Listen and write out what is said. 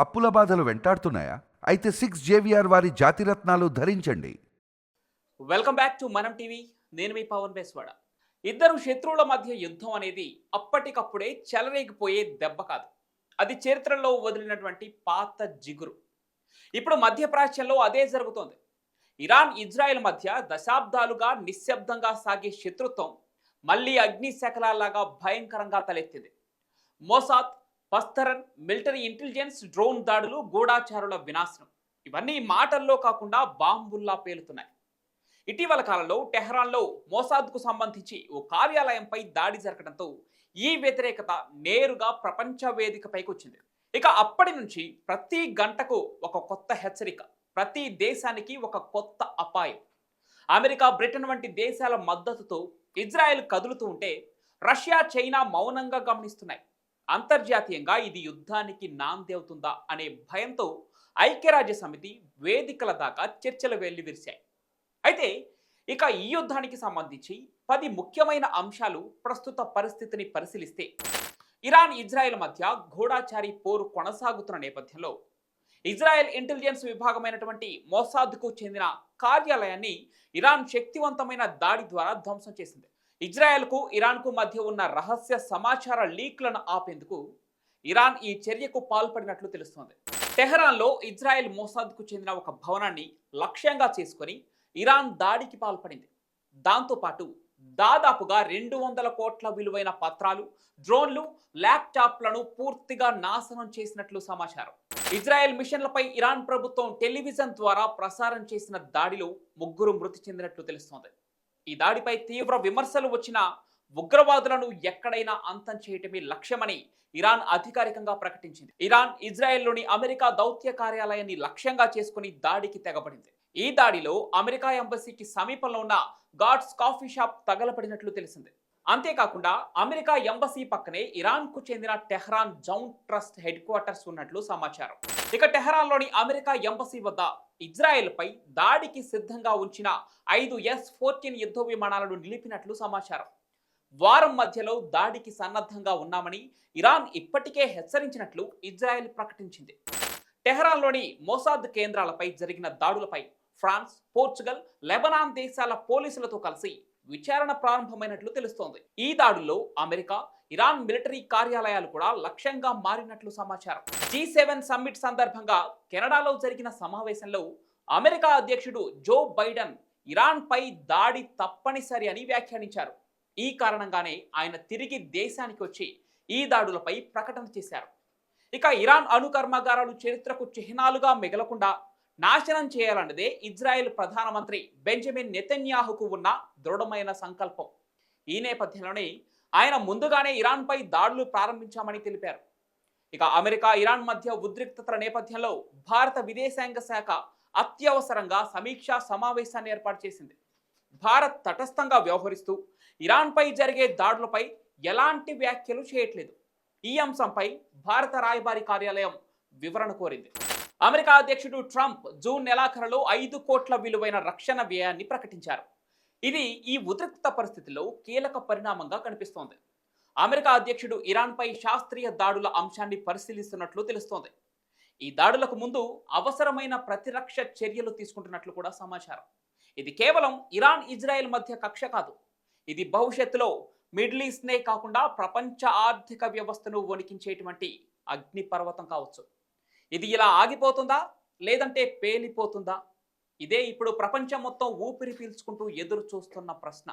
అప్పుల బాధలు వెంటాడుతున్నాయా? అయితే సిక్స్ జేవిఆర్ వారి జాతిరత్నాలు ధరించండి. Welcome back to Manam TV నేను మీ పవన్ బేస్వాడ. ఇద్దరు శత్రువుల మధ్య యుద్ధం అనేది అప్పటికప్పుడే చెలరేగిపోయే దెబ్బ కాదు. అది చరిత్రలో వదిలినటువంటి పాత జిగురు. ఇప్పుడు మధ్యప్రాచ్యంలో అదే జరుగుతోంది. ఇరాన్ ఇజ్రాయెల్ మధ్య దశాబ్దాలుగా నిశ్శబ్దంగా సాగే శత్రుత్వం మళ్ళీ అగ్నిశకలాలాగా భయంకరంగా తలెత్తింది. మోసాద్ పస్తరన్ మిలిటరీ ఇంటెలిజెన్స్ డ్రోన్ దాడులు గూఢాచారుల వినాశనం. ఇవన్నీ మాటల్లో కాకుండా బాంబుల్లా పేలుతున్నాయి. ఇటీవల కాలంలో టెహ్రాన్లో మోసాద్కు సంబంధించి ఓ కార్యాలయంపై దాడి జరగడంతో ఈ వ్యతిరేకత నేరుగా ప్రపంచ వేదికపైకి వచ్చింది. ఇక అప్పటి నుంచి ప్రతి గంటకు ఒక కొత్త హెచ్చరిక ప్రతి దేశానికి ఒక కొత్త అపాయం. అమెరికా బ్రిటన్ వంటి దేశాల మద్దతుతో ఇజ్రాయెల్ కదులుతూ ఉంటే రష్యా చైనా మౌనంగా గమనిస్తున్నాయి. అంతర్జాతీయంగా ఇది యుద్ధానికి నాంది అవుతుందా అనే భయంతో ఐక్యరాజ్య సమితి వేదికల దాకా చర్చలు వెల్లివిరిశాయి. అయితే ఇక ఈ యుద్ధానికి సంబంధించి పది ముఖ్యమైన అంశాలు ప్రస్తుత పరిస్థితిని పరిశీలిస్తే ఇరాన్ ఇజ్రాయెల్ మధ్య గూఢాచారి పోరు కొనసాగుతున్న నేపథ్యంలో ఇజ్రాయెల్ ఇంటెలిజెన్స్ విభాగమైనటువంటి మోసాద్కు చెందిన కార్యాలయాన్ని ఇరాన్ శక్తివంతమైన దాడి ద్వారా ధ్వంసం చేసింది. ఇజ్రాయెల్కు ఇరాన్కు మధ్య ఉన్న రహస్య సమాచార లీక్లను ఆపేందుకు ఇరాన్ ఈ చర్యకు పాల్పడినట్లు తెలుస్తోంది. టెహరాన్లో ఇజ్రాయెల్ మోసాద్కు చెందిన ఒక భవనాన్ని లక్ష్యంగా చేసుకొని ఇరాన్ దాడికి పాల్పడింది. దాంతోపాటు దాదాపుగా రెండు వందల కోట్ల విలువైన పత్రాలు డ్రోన్లు ల్యాప్టాప్లను పూర్తిగా నాశనం చేసినట్లు సమాచారం. ఇజ్రాయెల్ మిషన్లపై ఇరాన్ ప్రభుత్వం టెలివిజన్ ద్వారా ప్రసారం చేసిన దాడిలో ముగ్గురు మృతి చెందినట్లు తెలుస్తోంది. ఈ దాడిపై తీవ్ర విమర్శలు వచ్చిన ఉగ్రవాదులను ఎక్కడైనా అంతం చేయటమే లక్ష్యమని ఇరాన్ అధికారికంగా ప్రకటించింది. ఇరాన్ ఇజ్రాయెల్లోని అమెరికా దౌత్య కార్యాలయాన్ని లక్ష్యంగా చేసుకుని దాడికి తెగబడింది. ఈ దాడిలో అమెరికా ఎంబసీకి సమీపంలో ఉన్న గాడ్స్ కాఫీ షాప్ తగలపడినట్లు తెలిసింది. అంతేకాకుండా అమెరికా ఎంబసీ పక్కనే ఇరాన్కు చెందిన టెహ్రాన్ జౌన్ ట్రస్ట్ హెడ్ క్వార్టర్స్ ఉన్నట్లు సమాచారం. ఇక టెహ్రాన్లోని అమెరికా ఎంబసీ వద్ద ఇజ్రాయెల్పై దాడికి సిద్ధంగా ఉంచిన ఐదు ఎస్ ఫోర్టీన్ యుద్ధ విమానాలను నిలిపినట్లు సమాచారం. వారం మధ్యలో దాడికి సన్నద్ధంగా ఉన్నామని ఇరాన్ ఇప్పటికే హెచ్చరించినట్లు ఇజ్రాయెల్ ప్రకటించింది. టెహరాన్లోని మోసాద్ కేంద్రాలపై జరిగిన దాడులపై ఫ్రాన్స్ పోర్చుగల్ లెబనాన్ దేశాల పోలీసులతో కలిసి విచారణ ప్రారంభమైనట్లు తెలుస్తోంది. ఈ దాడుల్లో అమెరికా ఇరాన్ మిలిటరీ కార్యాలయాలు కూడా లక్ష్యంగా మారినట్లు సమాచారం. జీ సెవెన్ సమ్మిట్ సందర్భంగా కెనడాలో జరిగిన సమావేశంలో అమెరికా అధ్యక్షుడు జో బైడెన్ ఇరాన్ పై దాడి తప్పనిసరి అని వ్యాఖ్యానించారు. ఈ కారణంగానే ఆయన తిరిగి దేశానికి వచ్చి ఈ దాడులపై ప్రకటన చేశారు. ఇక ఇరాన్ అణు కర్మాగారాలు చరిత్రకు చిహ్నాలుగా మిగలకుండా నాశనం చేయాలన్నదే ఇజ్రాయెల్ ప్రధానమంత్రి బెంజమిన్ నెతన్యాహుకు ఉన్న దృఢమైన సంకల్పం. ఈ నేపథ్యంలోనే ఆయన ముందుగానే ఇరాన్పై దాడులు ప్రారంభించామని తెలిపారు. ఇక అమెరికా ఇరాన్ మధ్య ఉద్రిక్తతల నేపథ్యంలో భారత విదేశాంగ శాఖ అత్యవసరంగా సమీక్షా సమావేశాన్ని ఏర్పాటు చేసింది. భారత్ తటస్థంగా వ్యవహరిస్తూ ఇరాన్పై జరిగే దాడులపై ఎలాంటి వ్యాఖ్యలు చేయట్లేదు. ఈ అంశంపై భారత రాయబారి కార్యాలయం వివరణ కోరింది. అమెరికా అధ్యక్షుడు ట్రంప్ జూన్ నెలాఖరులో ఐదు కోట్ల విలువైన రక్షణ వ్యయాన్ని ప్రకటించారు. ఇది ఈ ఉద్రిక్త పరిస్థితిలో కీలక పరిణామంగా కనిపిస్తోంది. అమెరికా అధ్యక్షుడు ఇరాన్పై శాస్త్రీయ దాడుల అంశాన్ని పరిశీలిస్తున్నట్లు తెలుస్తోంది. ఈ దాడులకు ముందు అవసరమైన ప్రతిరక్ష చర్యలు తీసుకుంటున్నట్లు కూడా సమాచారం. ఇది కేవలం ఇరాన్ ఇజ్రాయెల్ మధ్య కక్ష కాదు. ఇది భవిష్యత్తులో మిడిల్ ఈస్ట్నే కాకుండా ప్రపంచ ఆర్థిక వ్యవస్థను వణికించేటువంటి అగ్నిపర్వతం కావచ్చు. ఇది ఇలా ఆగిపోతుందా? లేదంటే పేలిపోతుందా? ఇదే ఇప్పుడు ప్రపంచం మొత్తం ఊపిరి పీల్చుకుంటూ ఎదురు చూస్తున్న ప్రశ్న.